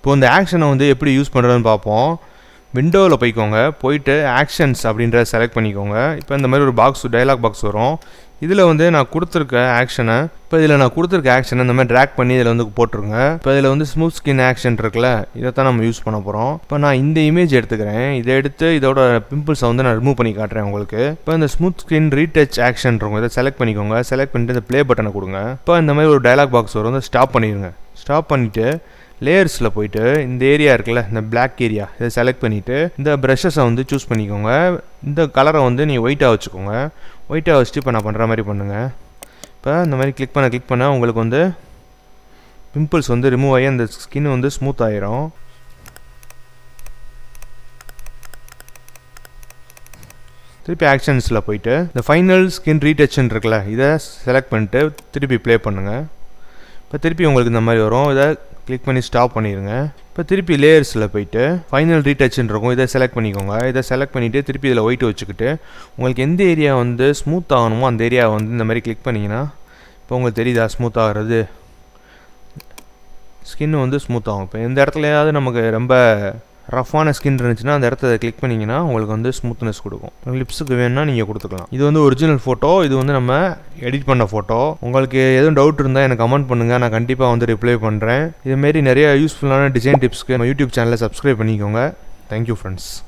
இப்போ இந்த ஆக்ஷனை வந்து எப்படி யூஸ் பண்ணுறதுன்னு பார்ப்போம். விண்டோவில் போய்க்கோங்க. போயிட்டு ஆக்ஷன்ஸ் அப்படின்றத செலக்ட் பண்ணிக்கோங்க. இப்போ இந்த மாதிரி ஒரு பாக்ஸ் டயலாக் பாக்ஸ் வரும். இதில் வந்து நான் கொடுத்துருக்க ஆக்ஷனை இப்போ இதில் நான் கொடுத்துருக்க ஆக்ஷனை இந்த மாதிரி ட்ராக் பண்ணி இதில் வந்து போட்டுருங்க. இப்போ இதில் வந்து ஸ்மூத் ஸ்கின் ஆக்ஷன் இருக்குல்ல இதை தான் நம்ம யூஸ் பண்ண போகிறோம் இப்போ நான் இந்த இமேஜ் எடுத்துக்கிறேன். இதை எடுத்து இதோட பிம்பிள்ஸை வந்து நான் ரிமூவ் பண்ணி காட்டுறேன் உங்களுக்கு. இப்போ இந்த ஸ்மூத் ஸ்கின் ரீடச் ஆக்ஷன் இருக்கும். இதை செலக்ட் பண்ணிக்கோங்க. செலக்ட் பண்ணிட்டு இந்த ப்ளே பட்டனை கொடுங்க. இப்போ இந்த மாதிரி ஒரு டைலாக் பாக்ஸ் வரும். வந்து ஸ்டாப் பண்ணிடுங்க ஸ்டாப் பண்ணிவிட்டு லேயர்ஸில் போயிட்டு இந்த ஏரியா இருக்குல்ல இந்த பிளாக் ஏரியா இதை செலக்ட் பண்ணிவிட்டு இந்த ப்ரஷஸை வந்து சூஸ் பண்ணிக்கோங்க. இந்த கலரை வந்து நீங்கள் ஒயிட்டாக வச்சுக்கோங்க. ஒயிட்டாக வச்சுட்டு இப்போ நான் பண்ணுற மாதிரி பண்ணுங்கள் இப்போ இந்த மாதிரி கிளிக் பண்ண கிளிக் பண்ண உங்களுக்கு வந்து பிம்பிள்ஸ் வந்து ரிமூவ் ஆகி அந்த ஸ்கின் வந்து ஸ்மூத் ஆயிரும். திருப்பி ஆக்ஷன்ஸில் போயிட்டு இந்த ஃபைனல் ஸ்கின் ரீடச்சன் இருக்குல்ல இதை செலக்ட் பண்ணிட்டு திருப்பி ப்ளே பண்ணுங்கள் இப்போ திருப்பி உங்களுக்கு இந்த மாதிரி வரும். இதை கிளிக் பண்ணி ஸ்டாப் பண்ணிடுங்க இப்போ திருப்பி லேயர்ஸில் போயிட்டு ஃபைனல் ரீடச்சுன்னு இருக்கும். இதை செலக்ட் பண்ணிக்கோங்க. இதை செலக்ட் பண்ணிவிட்டு திருப்பி இதில் ஒயிட் வச்சுக்கிட்டு உங்களுக்கு எந்த ஏரியா வந்து ஸ்மூத் ஆகணுமோ அந்த ஏரியா வந்து இந்த மாதிரி கிளிக் பண்ணிங்கன்னா இப்போ உங்களுக்கு தெரியுதா ஸ்மூத் ஆகிறது? ஸ்கின் வந்து ஸ்மூத் ஆகும். இப்போ எந்த இடத்துலையாவது நமக்கு ரொம்ப ரஃப்பான ஸ்கின் இருந்துச்சுன்னா அந்த இடத்த கிளிக் பண்ணிங்கன்னா உங்களுக்கு வந்து ஸ்மூத்னஸ் கொடுக்கும். லிப்ஸுக்கு வேணும்னா நீங்கள் கொடுத்துக்கலாம். இது வந்து ஒரிஜினல் ஃபோட்டோ இது வந்து நம்ம எடிட் பண்ண ஃபோட்டோ உங்களுக்கு எதுவும் டவுட் இருந்தால் எனக்கு கமெண்ட் பண்ணுங்கள் நான் கண்டிப்பாக வந்து ரிப்ளை பண்ணுறேன் இதுமாரி நிறைய யூஸ்ஃபுல்லான டிசைன் டிப்ஸ்க்கு நம்ம யூடியூப் சேனலை சப்ஸ்கிரைப் பண்ணிக்கோங்க. Thank you friends